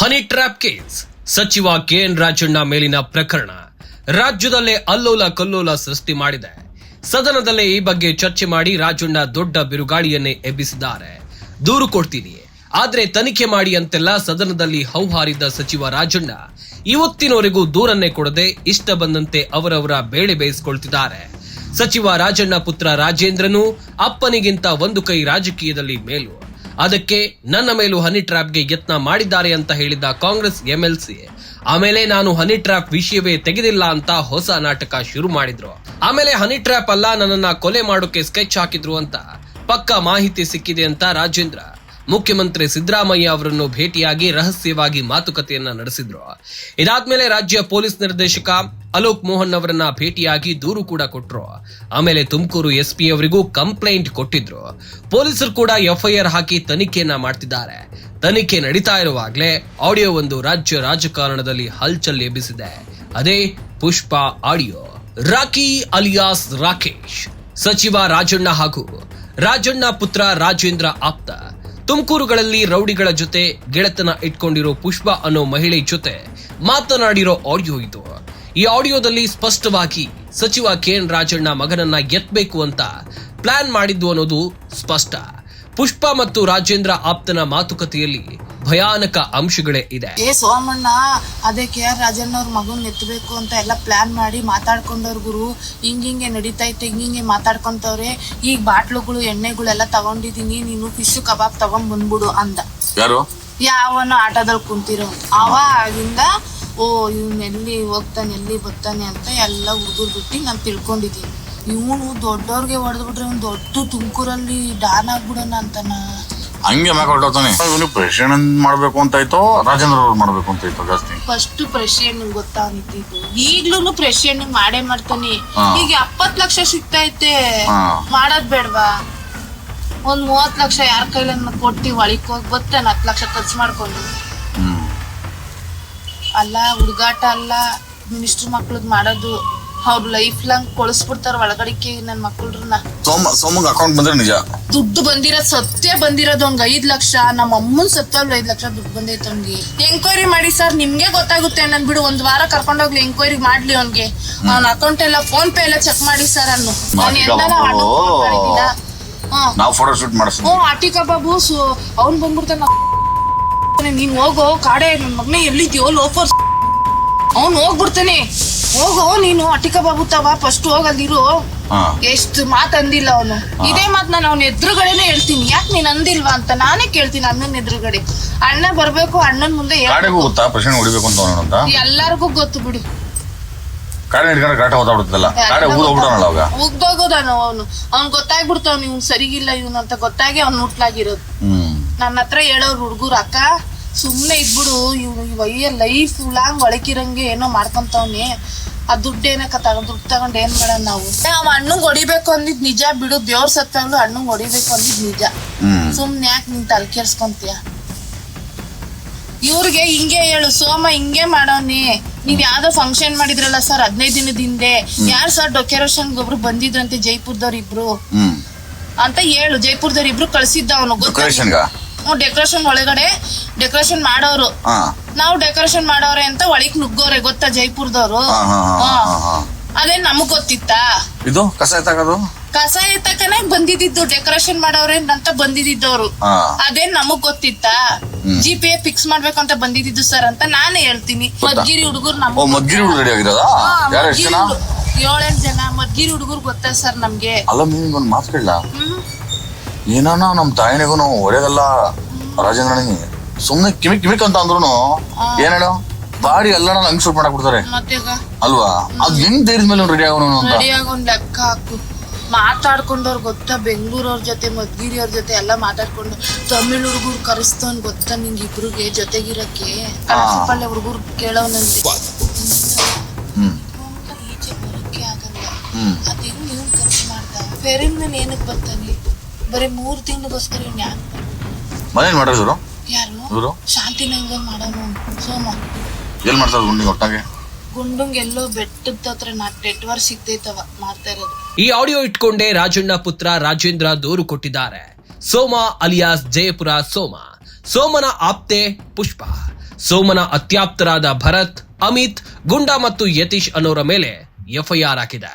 Honey trap case. ಸಚಿವ K N Rajanna ಮೇಲಿನ ಪ್ರಕರಣ ರಾಜ್ಯದಲ್ಲೇ ಅಲ್ಲೋಲ ಕಲ್ಲೋಲ ಸೃಷ್ಟಿ ಮಾಡಿದೆ. ಸದನದಲ್ಲೇ ಈ ಬಗ್ಗೆ ಚರ್ಚೆ ಮಾಡಿ ರಾಜಣ್ಣ ದೊಡ್ಡ ಬಿರುಗಾಳಿಯನ್ನೇ ಎಬ್ಬಿಸಿದ್ದಾರೆ. ದೂರು ಕೊಡ್ತೀನಿ. ಆದ್ರೆ ತನಿಖೆ ಮಾಡಿ ಅಂತೆಲ್ಲ ಸದನದಲ್ಲಿ ಹೌಹಾರಿದ್ದ ಸಚಿವ ರಾಜಣ್ಣ ಇವತ್ತಿನವರೆಗೂ ದೂರನ್ನೇ ಕೊಡದೆ ಇಷ್ಟ ಬಂದಂತೆ ಅವರವರ ಬೇಳೆ ಬೇಯಿಸಿಕೊಳ್ತಿದ್ದಾರೆ. ಸಚಿವ ರಾಜಣ್ಣ ಪುತ್ರ ರಾಜೇಂದ್ರನು ಅಪ್ಪನಿಗಿಂತ ಒಂದು ಕೈ ರಾಜಕೀಯದಲ್ಲಿ ಮೇಲು. ಅದಕ್ಕೆ ನನ್ನ ಮೇಲೂ ಹನಿ ಟ್ರ್ಯಾಪ್ಗೆ ಯತ್ನ ಮಾಡಿದ್ದಾರೆ ಅಂತ ಹೇಳಿದ್ದ ಕಾಂಗ್ರೆಸ್ ಎಂಎಲ್ಸಿ. ಆಮೇಲೆ ನಾನು ಹನಿ ಟ್ರ್ಯಾಪ್ ವಿಷಯವೇ ತೆಗೆದಿಲ್ಲ ಅಂತ ಹೊಸ ನಾಟಕ ಶುರು ಮಾಡಿದ್ರು. ಆಮೇಲೆ ಹನಿ ಟ್ರ್ಯಾಪ್ ಅಲ್ಲ ನನ್ನನ್ನ ಕೊಲೆ ಮಾಡೋಕೆ ಸ್ಕೆಚ್ ಹಾಕಿದ್ರು ಅಂತ. ಪಕ್ಕ ಮಾಹಿತಿ ಸಿಕ್ಕಿದೆ ಅಂತ ರಾಜೇಂದ್ರ. ಮುಖ್ಯಮಂತ್ರಿ ಸಿದ್ದರಾಮಯ್ಯ ಅವರನ್ನು ಭೇಟಿಯಾಗಿ ರಹಸ್ಯವಾಗಿ ಮಾತುಕತೆಯನ್ನ ನಡೆಸಿದ್ರು. ಇದಾದ್ಮೇಲೆ ರಾಜ್ಯ ಪೊಲೀಸ್ ನಿರ್ದೇಶಕ ಅಲೋಕ್ ಮೋಹನ್ ಅವರನ್ನ ಭೇಟಿಯಾಗಿ ದೂರು ಕೂಡ ಕೊಟ್ರು. ಆಮೇಲೆ ತುಮಕೂರು ಎಸ್ಪಿ ಅವರಿಗೂ ಕಂಪ್ಲೇಂಟ್ ಕೊಟ್ಟಿದ್ರು. ಪೊಲೀಸರು ಕೂಡ ಎಫ್ಐಆರ್ ಹಾಕಿ ತನಿಖೆಯನ್ನ ಮಾಡ್ತಿದ್ದಾರೆ. ತನಿಖೆ ನಡೀತಾ ಇರುವಾಗಲೇ ಆಡಿಯೋ ಒಂದು ರಾಜ್ಯ ರಾಜಕಾರಣದಲ್ಲಿ ಹಲ್ಚಲ್ ಎಬ್ಬಿಸಿದೆ. ಅದೇ Pushpa audio. Rocky alias Rakesh, ಸಚಿವ ರಾಜಣ್ಣ ಹಾಗೂ ರಾಜಣ್ಣ ಪುತ್ರ ರಾಜೇಂದ್ರ ಆಪ್ತ. ತುಮಕೂರುಗಳಲ್ಲಿ ರೌಡಿಗಳ ಜೊತೆ ಗೆಳೆತನ ಇಟ್ಕೊಂಡಿರೋ ಪುಷ್ಪ ಅನ್ನೋ ಮಹಿಳೆ ಜೊತೆ ಮಾತನಾಡಿರೋ ಆಡಿಯೋ ಇದು. ಈ ಆಡಿಯೋದಲ್ಲಿ ಸ್ಪಷ್ಟವಾಗಿ ಸಚಿವ ಕೆ ಎನ್ ರಾಜಣ್ಣ ಮಗನನ್ನ ಎತ್ತಬೇಕು ಅಂತ ಪ್ಲಾನ್ ಮಾಡಿದ್ದು ಅನ್ನೋದು ಸ್ಪಷ್ಟ. ಪುಷ್ಪ ಮತ್ತು ರಾಜೇಂದ್ರ ಆಪ್ತನ ಮಾತುಕತೆಯಲ್ಲಿ ಭಯಾನಕ ಅಂಶಗಳೇ ಇದೆ. ಏ ಸೋಮಣ್ಣ ಅದೇ ಕೆ ಆರ್ ರಾಜಣ್ಣ ಅವ್ರ ಮಗನ್ ಎತ್ತಬೇಕು ಅಂತ ಎಲ್ಲ ಪ್ಲಾನ್ ಮಾಡಿ ಮಾತಾಡ್ಕೊಂಡವ್ರ ಗುರು. ಹಿಂಗಿಂಗೆ ನಡೀತೈತೆ ಹಿಂಗಿಂಗೆ ಮಾತಾಡ್ಕೊಂತವ್ರೆ. ಈಗ ಬಾಟ್ಲುಗಳು ಎಣ್ಣೆಗಳೆಲ್ಲ ತಗೊಂಡಿದೀನಿ ನೀನು ಫಿಶ್ ಕಬಾಬ್ ತಗೊಂಡ್ ಬಂದ್ಬಿಡು ಅಂದ. ಯಾರು? ಯಾವನ ಆಟೋದಲ್ಲಿ ಕುಂತಿರೋ. ಅವ ಆಗಿಂದ ಓ ಇವ್ನ ಎಲ್ಲಿ ಹೋಗ್ತಾನೆ ಎಲ್ಲಿ ಬರ್ತಾನೆ ಅಂತ ಎಲ್ಲ ಹುಡುಗರು ಬಿಟ್ಟು ನಾನು ತಿಳ್ಕೊಂಡಿದ್ದೀನಿ. ಇವನು ದೊಡ್ಡವ್ರಿಗೆ ಹೊಡೆದ್ಬಿಟ್ರೆ ಅವ್ನು ದೊಡ್ಡ ತುಮಕೂರಲ್ಲಿ ಡಾನ್ ಆಗ್ಬಿಡೋಣ ಅಂತನ? ಹಂಗೆ ಮ್ಯಾಕ್ ಇವನಿಗೆ ಪ್ರೆಸಿಡೆಂಟ್ ಮಾಡ್ಬೇಕು ಅಂತ ಆಯ್ತು ರಾಜೇಂದ್ರ ಅವ್ರು ಮಾಡ್ಬೇಕು ಅಂತ ಆಯ್ತು ಜಾಸ್ತಿ? ಫಸ್ಟ್ ಪ್ರೆಸಿಡೆಂಟ್ ಗೊತ್ತಾ ಈಗ್ಲೂನು ಈಗ್ಲೂ ಪ್ರೆಸಿಡೆಂಟ್ ಮಾಡೇ ಮಾಡ್ತಾನೆ. ಹಾ. ಈಗ ಎಪ್ಪತ್ ಲಕ್ಷ ಸಿಗ್ತೈತೆ. ಹಾ. ಮಾಡೋದ್ ಬೇಡ್ವಾ? ಒಂದ್ ಮೂವತ್ ಲಕ್ಷ ಯಾರ ಕೈಲನ್ನ ಕೊಟ್ಟಿ ಒಳಿಕ್ ಹೋಗಿ ಬರ್ತಾನೆ ಹತ್ ಲಕ್ಷ ಖರ್ಚು ಮಾಡ್ಕೊಂಡು. ಹ್ಮ್. ಅಲ್ಲ ಹುಡುಗಾಟ ಅಲ್ಲ. ಮಿನಿಸ್ಟರ್ ಮಕ್ಳದ್ ಮಾಡೋದು ಅವ್ರ ಲೈಫ್ ಲಾಂಗ್ ಕೊಳಿಸ್ಬಿಡ್ತಾರ ಒಳಗಡಿಕೆ ನನ್ ಮಕ್ಕಳನ್ನ ಸೋಮ ಸೋಮಂಗ್ ಅಕೌಂಟ್ ಬಂದ್ರೆ ನಿಜ? ದುಡ್ಡು ಬಂದಿರೋದ್ ಸತ್ಯ ಬಂದಿರೋದು ಒಂದ್ ಐದ್ ಲಕ್ಷ ನಮ್ಮ ಅಮ್ಮನ್ ಸತ್ತ ಐದ್ ಲಕ್ಷ ದುಡ್ಡು ಬಂದೈತೆ ಅವ್ನಿಗೆ. ಎಂಕ್ವೈರಿ ಮಾಡಿ ಸರ್ ನಿಮ್ಗೆ ಗೊತ್ತಾಗುತ್ತೆ ನನ್ ಬಿಡು ಒಂದ್ ವಾರ ಕರ್ಕೊಂಡೋಗ್ಲಿ ಎಂಕ್ವೈರಿ ಮಾಡ್ಲಿ ಅವ್ನ್ಗೆ. ಅವ್ನ ಅಕೌಂಟ್ ಎಲ್ಲ ಫೋನ್ ಪೇ ಎಲ್ಲ ಚೆಕ್ ಮಾಡಿ ಸರ್ ಅನ್ನು ಅವ್ನ್ phone ಮಾಡಿದ್ದಿಲ್ಲ? ಹ್ಮ್. ನಾವು ಫೋಟೋ ಶೂಟ್ ಮಾಡಿಸ್ತೀವಿ. ಹ್ಞೂ ಆಟಿಕಾ ಬಾಬು ಸು ಅವ್ನ್ ಬಂದ್ಬಿಡ್ತಾನ ನೀನ್ ಹೋಗೋ ಕಾಡೆ ನನ್ ಮಗನೇ ಎಲ್ಲಿದ್ಯೋ ಲೋಫರ್ಸ್. ಅವ್ನ್ ಹೋಗ್ಬಿಡ್ತಾನೆ. ಹೋಗೋ ನೀನು ಅಟಿಕಾ ಬಾಬು ತವ ಫಸ್ಟ್ ಹೋಗಲ್ಲಿರು. ಹಾ. ಎಷ್ಟು ಮಾತ್ ಅಂದಿಲ್ಲ ಅವನು ಇದೇ ಮಾತ್ ನಾನು ಅವನ ಎದುರುಗಡೆನೆ ಹೇಳ್ತೀನಿ. ಯಾಕೆ ನೀನ್ ಅಂದಿಲ್ವಾ ಅಂತ ನಾನೇ ಕೇಳ್ತೀನಿ ಅಣ್ಣನ ಎದುರುಗಡೆ. ಅಣ್ಣ ಬರ್ಬೇಕು ಅಣ್ಣನ್ ಮುಂದೆ ಹೇಳ್- ಕಾಡೆಗೂ ಗೊತ್ತಾ ಪ್ರಶ್ನೆ ಹೊಡಿಬೇಕು ಅಂತ ಅವನು ಅಂತ. ಎಲ್ಲಾರ್ಗೂ ಗೊತ್ತು ಬಿಡು. ಕಾಡೆ ಹಿಡ್ಕೊಂಡ್ರೆ ಕಾಟ ಹೋಗ್ಬಿಡ್ತಲ್ಲ ಕಾಡೆ ಊದ್ ಹೋಗ್ಬಿಡೋಣಲ್ಲ ಅವಾಗ? ಉಗ್ದೋಗೋದಾನು ಅವನು. ಅವ್ನ್ ಗೊತ್ತಾಗ್ಬಿಡ್ತಾವ್ ಇವ್ನು ಸರಿಗಿಲ್ಲ ಇವನು ಅಂತ ಗೊತ್ತಾಗಿ ಅವ್ನು ಹುಟ್ಲಾಗಿರೋದು ಹ್ಮ್. ನನ್ನ ಹತ್ರ ಹೇಳೋರು ಹುಡುಗರು ಅಕ್ಕ ಸುಮ್ನೆ ಇದ್ಬಿಡು ಇವ್ ಇವಯ್ಯ ಲೈಫ್ ಲಾಂಗ್ ಒಳಕಿರಂಗೆ ಏನೋ ಮಾಡ್ಕೊಂತವ್ನಿ. ಆ ದುಡ್ಡು ಏನಕ್ಕ ತಗೊಂಡ್ ದುಡ್ಡು ತಗೊಂಡ್ ಏನ್ ಮಾಡೋಣ ನಾವು? ಅವ ಹಣ್ಣುಗ್ ಹೊಡಿಬೇಕು ಅಂದಿದ್ ನಿಜ ಬಿಡು ದೇವ್ರ ಸತ್ತಂಗ್ ಹಣ್ಣು ಹೊಡಿಬೇಕು ಅಂದಿದ್ ನಿಜ. ಸುಮ್ನೆ ಯಾಕೆ ನಿನ್ ತಲೆ ಕೆಡ್ಸ್ಕೊಂತೀಯ? ಇವ್ರಿಗೆ ಹಿಂಗೆ ಹೇಳು ಸೋಮ ಹಿಂಗೆ ಮಾಡೋನಿ ನೀವ್ ಯಾವ್ದೋ ಫಂಕ್ಷನ್ ಮಾಡಿದ್ರಲ್ಲ ಸರ್ ಹದಿನೈದು ದಿನದ ಹಿಂದೆ. ಯಾರ್ ಸರ್ ಡೆಕೋರೇಷನ್ ಒಬ್ರು ಬಂದಿದ್ರಂತೆ ಜೈಪುರದವ್ರ ಇಬ್ರು? ಅಂತ ಹೇಳು ಜೈಪುರದವ್ರ ಇಬ್ರು ಕಳ್ಸಿದ್ದ ಅವನು ಡೆಕೋರೇಷನ್ ಒಳಗಡೆ ಡೆಕೋರೇಷನ್ ಮಾಡೋರು. ನಾವು ಡೆಕೋರೇಷನ್ ಮಾಡೋರೆ ಅಂತ ಒಳಗ್ ನುಗ್ಗೋರೆ ಗೊತ್ತಾ ಜೈಪುರದವ್ರು? ಹಾ ಹಾ ಹಾ ಹಾ ಹಾ ಅದೇ ನಮಗ್ ಗೊತ್ತಿತ್ತಾ? ಇದು ಕಸ ಎತ್ತಾಕೋದು? ಕಸ ಎತ್ತಕನೆ ಬಂದಿದ್ದು ಡೆಕೋರೇಷನ್ ಮಾಡೋರೆ ಅಂತ ಬಂದಿದ್ದವ್ರು ಹಾ. ಅದೇನ್ ನಮಗ್ ಗೊತ್ತಿತ್ತಾ? ಜಿ ಪಿ ಫಿಕ್ಸ್ ಮಾಡ್ಬೇಕಂತ ಬಂದಿದ್ದು ಸರ್ ಅಂತ ನಾನೇ ಹೇಳ್ತೀನಿ. ಮದ್ಗಿರಿ ಹುಡುಗರು ಓ ನಮ್ ಮದ್ಗಿರಿ ಹುಡುಗ ರೆಡಿ ಆಗಿರೋದಾ? ಯಾರು ಎಷ್ಟು ಜನ? ಏಳೆಂಟ್ ಜನ. ಮದ್ಗಿರಿ ಹುಡುಗರು ಗೊತ್ತಾ ಸರ್ ನಮ್ಗೆ? ಅಲ್ಲ ನಿಮ್ಗೆ ಒಂದು ಮಾತು ಕೇಳಲ್ಲ ಹ್ಮ್. ಏನಾನ ನಮ್ಮ ತಾಯಿನಿಗೂ ಒಳ್ಳೇದಲ್ಲ ರಾಜೇಂದ್ರನಿಗೆ? ಸುಮ್ಮನೆ ಕಿಮಿಕ್ ಕಿಮಿಕ್ ಅಂತ ಅಂದ್ರು ಏನ್ ಹೇಳು ಬಾಡಿ ಎಲ್ಲ ಹಂಗ್ ಶೂಟ್ ಮಾಡಕ್ ಬಿಡ್ತಾರೆ ಅಲ್ವಾ? ಅದ್ ಹೆಂಗ್ ಧೈರ್ಯದ ಮೇಲೆ ರೆಡಿ ಆಗೋನು ಅಂತ. ಒಂದ್ ಲೆಕ್ಕ ಹಾಕು. ಮಾತಾಡ್ಕೊಂಡವ್ರ ಗೊತ್ತಾ ಬೆಂಗಳೂರವ್ರ ಜೊತೆ ಮದ್ಗಿರಿಯವ್ರ ಜೊತೆ ಎಲ್ಲ ಮಾತಾಡ್ಕೊಂಡು ತಮಿಳ್ ಹುಡುಗರು ಕರೆಸ್ತವನ್ ಗೊತ್ತಾ ನಿಂಗೆ ಇಬ್ರಿಗೆ ಜೊತೆಗಿರಕ್ಕೆ ಪಲ್ಲೆ ಹುಡುಗರು ಕೇಳೋನಂತೆ ಹ್ಮ್. ಈಚೆ ಬರಕ್ಕೆ ಆಗಲ್ಲ. ಹ್ಮ್. ಅದ್ ಹೆಂಗ್ ನೀವು ಖರ್ಚು ಮಾಡ್ದ ಫೆರಿನ್ ಮೇಲೆ ಏನಕ್ಕೆ ಬರ್ತಾನೆ? ಬರೀ ಮೂರ್ ತಿಂಗಳಿಗೋಸ್ಕರ ಇವ್ನು ಯಾಕೆ ಮನೇನ್ ಮಾಡ್ರಿ ಇವರು? ಶಾಂತಿ ಮಾಡೋನು ಸೋಮ. ಎಲ್ ಮಾಡ್ತಾರೆ ಗುಂಡಿಗೆ ಒಟ್ಟಾಗೆ? ಗುಂಡುಂಗ್ ಎಲ್ಲೋ ಬೆಟ್ಟದ ಹತ್ರ ನಾಲ್ಕು ನೆಟ್ವರ್ಕ್ ಸಿಗ್ತೈತವ ಮಾಡ್ತಾ ಇರೋದು. ಈ ಆಡಿಯೋ ಇಟ್ಕೊಂಡೇ ರಾಜಣ್ಣ ಪುತ್ರ ರಾಜೇಂದ್ರ ದೂರು ಕೊಟ್ಟಿದ್ದಾರೆ. ಸೋಮ ಅಲಿಯಾಸ್ ಜಯಪುರ ಸೋಮ. ಸೋಮನ ಆಪ್ತೆ ಪುಷ್ಪ. ಸೋಮನ ಅತ್ಯಾಪ್ತರಾದ ಭರತ್ ಅಮಿತ್ ಗುಂಡಾ ಮತ್ತು ಯತೀಶ್ ಅನ್ನೋರ ಮೇಲೆ ಎಫ್ಐಆರ್ ಹಾಕಿದೆ.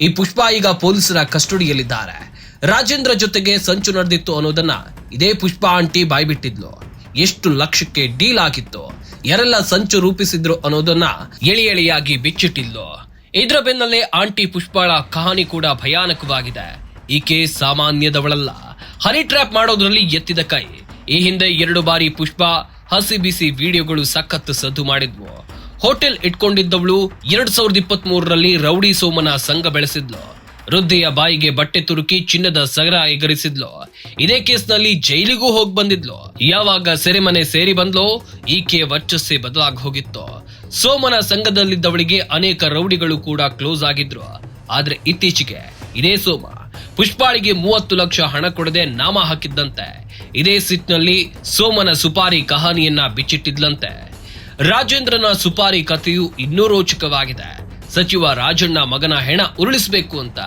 ಈ ಪುಷ್ಪ ಈಗ ಪೊಲೀಸರ ಕಸ್ಟಡಿಯಲ್ಲಿದ್ದಾರೆ. ರಾಜೇಂದ್ರ ಜೊತೆಗೆ ಸಂಚು ನಡೆದಿತ್ತು ಅನ್ನೋದನ್ನ ಇದೇ ಪುಷ್ಪ ಆಂಟಿ ಬಾಯ್ಬಿಟ್ಟಿದ್ಲು. ಎಷ್ಟು ಲಕ್ಷಕ್ಕೆ ಡೀಲ್ ಆಗಿತ್ತು, ಯಾರೆಲ್ಲ ಸಂಚು ರೂಪಿಸಿದ್ರು ಅನ್ನೋದನ್ನ ಎಳಿ ಎಳಿಯಾಗಿ ಬಿಚ್ಚಿಟ್ಟಿಲ್ಲೋ ಇದರ ಬೆನ್ನಲ್ಲೇ ಆಂಟಿ ಪುಷ್ಪಾಳ ಕಹಾನಿ ಕೂಡ ಭಯಾನಕವಾಗಿದೆ. ಈಕೆ ಸಾಮಾನ್ಯದವಳಲ್ಲ. ಹನಿ ಟ್ರ್ಯಾಪ್ ಮಾಡೋದ್ರಲ್ಲಿ ಎತ್ತಿದ ಕೈ. ಈ ಹಿಂದೆ ಎರಡು ಬಾರಿ ಪುಷ್ಪ ಹಸಿ ಬಿಸಿ ವಿಡಿಯೋಗಳು ಸಖತ್ ಸದ್ದು ಮಾಡಿದ್ವು. ಹೋಟೆಲ್ ಇಟ್ಕೊಂಡಿದ್ದವಳು ಎರಡ್ ಸಾವಿರದ ಇಪ್ಪತ್ತ್ ಮೂರರಲ್ಲಿ ರೌಡಿ ಸೋಮನ ಸಂಘ ಬೆಳೆಸಿದ್ಲು. ವೃದ್ಧೆಯ ಬಾಯಿಗೆ ಬಟ್ಟೆ ತುರುಕಿ ಚಿನ್ನದ ಸಗರ ಎಗರಿಸಿದ್ಲು. ಇದೇ ಕೇಸ್ನಲ್ಲಿ ಜೈಲಿಗೂ ಹೋಗಿ ಬಂದಿದ್ಲು. ಯಾವಾಗ ಸೆರೆಮನೆ ಸೇರಿ ಬಂದ್ಲೋ, ಈಕೆ ವರ್ಚಸ್ಸೇ ಬದಲಾಗಿ ಹೋಗಿತ್ತು. ಸೋಮನ ಸಂಘದಲ್ಲಿದ್ದವಳಿಗೆ ಅನೇಕ ರೌಡಿಗಳು ಕೂಡ ಕ್ಲೋಸ್ ಆಗಿದ್ರು. ಆದ್ರೆ ಇತ್ತೀಚೆಗೆ ಇದೇ ಸೋಮ ಪುಷ್ಪಾಳಿಗೆ ಮೂವತ್ತು ಲಕ್ಷ ಹಣ ಕೊಡದೆ ನಾಮ ಹಾಕಿದ್ದಂತೆ. ಇದೇ ಸಿಟ್ನಲ್ಲಿ ಸೋಮನ ಸುಪಾರಿ ಕಹಾನಿಯನ್ನ ಬಿಚ್ಚಿಟ್ಟಿದ್ಲಂತೆ. ರಾಜೇಂದ್ರನ ಸುಪಾರಿ ಕಥೆಯು ಇನ್ನೂ ರೋಚಕವಾಗಿದೆ. ಸಚಿವ ರಾಜಣ್ಣ ಮಗನ ಹೆಣ ಉರುಳಿಸಬೇಕು ಅಂತ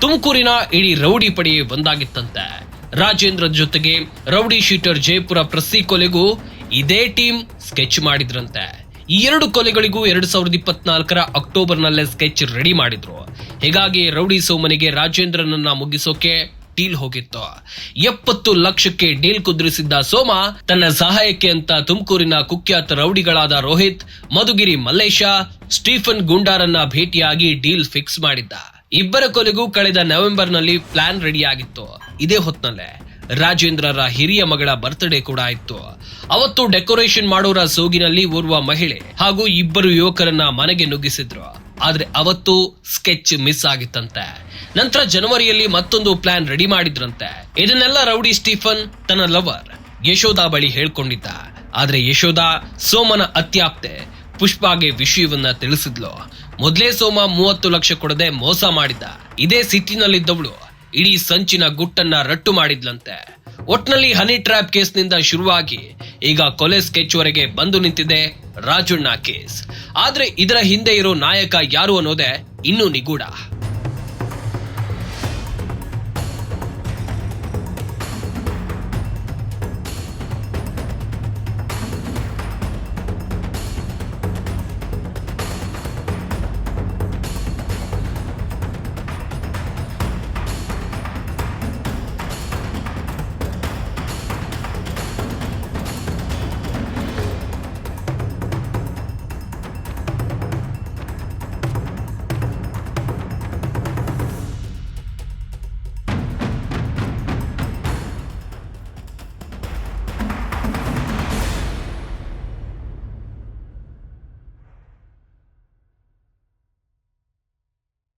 ತುಮಕೂರಿನ ಇಡೀ ರೌಡಿ ಪಡೆ ಒಂದಾಗಿತ್ತಂತೆ. ರಾಜೇಂದ್ರ ಜೊತೆಗೆ ರೌಡಿ ಶೀಟರ್ ಜಯಪುರ ಪ್ರಸಿ ಕೊಲೆಗೂ ಇದೇ ಟೀಮ್ ಸ್ಕೆಚ್ ಮಾಡಿದ್ರಂತೆ. ಈ ಎರಡು ಕೊಲೆಗಳಿಗೂ ಎರಡ್ ಸಾವಿರದ ಇಪ್ಪತ್ನಾಲ್ಕರ ಅಕ್ಟೋಬರ್ನಲ್ಲೇ ಸ್ಕೆಚ್ ರೆಡಿ ಮಾಡಿದ್ರು. ಹೀಗಾಗಿ ರೌಡಿ ಸೋಮನಿಗೆ ರಾಜೇಂದ್ರನನ್ನ ಮುಗಿಸೋಕೆ ಡೀಲ್ ಹೋಗಿತ್ತು. ಎಪ್ಪತ್ತು ಲಕ್ಷಕ್ಕೆ ಡೀಲ್ ಕುದುರಿಸಿದ್ದ ಸೋಮ ತನ್ನ ಸಹಾಯಕ್ಕೆ ಅಂತ ತುಮಕೂರಿನ ಕುಖ್ಯಾತ ರೌಡಿಗಳಾದ ರೋಹಿತ್, ಮಧುಗಿರಿ ಮಲ್ಲೇಶ, ಸ್ಟೀಫನ್ ಗುಂಡಾರನ್ನ ಭೇಟಿಯಾಗಿ ಡೀಲ್ ಫಿಕ್ಸ್ ಮಾಡಿದ್ದ. ಇಬ್ಬರ ಕೊಲೆಗೂ ಕಳೆದ ನವೆಂಬರ್ನಲ್ಲಿ ಪ್ಲಾನ್ ರೆಡಿಯಾಗಿತ್ತು. ಇದೇ ಹೊತ್ನಲ್ಲೇ ರಾಜೇಂದ್ರರ ಹಿರಿಯ ಮಗಳ ಬರ್ತ್ಡೇ ಕೂಡ ಇತ್ತು ಅವತ್ತು ಡೆಕೋರೇಷನ್ ಮಾಡೋರ ಸೋಗಿನಲ್ಲಿ ಓರ್ವ ಮಹಿಳೆ ಹಾಗೂ ಇಬ್ಬರು ಯುವಕರನ್ನ ಮನೆಗೆ ನುಗ್ಗಿಸಿದ್ರು. ಆದ್ರೆ ಅವತ್ತು ಸ್ಕೆಚ್ ಮಿಸ್ ಆಗಿತ್ತಂತೆ. ನಂತರ ಜನವರಿಯಲ್ಲಿ ಮತ್ತೊಂದು ಪ್ಲಾನ್ ರೆಡಿ ಮಾಡಿದ್ರಂತೆ. ಇದನ್ನೆಲ್ಲ ರೌಡಿ ಸ್ಟೀಫನ್ ತನ್ನ ಲವರ್ ಯಶೋದಾ ಬಳಿ ಹೇಳ್ಕೊಂಡಿದ್ದ. ಆದ್ರೆ ಯಶೋದಾ ಸೋಮನ ಅತ್ಯಾಪ್ತೆ ಪುಷ್ಪಾಗೆ ವಿಷಯವನ್ನ ತಿಳಿಸಿದ್ಲು. ಮೊದ್ಲೇ ಸೋಮ ಮೂವತ್ತು ಲಕ್ಷ ಕೊಡದೆ ಮೋಸ ಮಾಡಿದ್ದ. ಇದೇ ಸಿಟ್ಟಿನಲ್ಲಿದ್ದವಳು ಇಡೀ ಸಂಚಿನ ಗುಟ್ಟನ್ನ ರಟ್ಟು ಮಾಡಿದ್ಲಂತೆ. ಒಟ್ನಲ್ಲಿ ಹನಿ ಟ್ರ್ಯಾಪ್ ಕೇಸ್ನಿಂದ ಶುರುವಾಗಿ ಈಗ ಕೊಲೆ ಸ್ಕೆಚ್ ವರೆಗೆ ಬಂದು ನಿಂತಿದೆ ರಾಜಣ್ಣ ಕೇಸ್. ಆದ್ರೆ ಇದರ ಹಿಂದೆ ಇರೋ ನಾಯಕ ಯಾರು ಅನ್ನೋದೇ ಇನ್ನೂ ನಿಗೂಢ.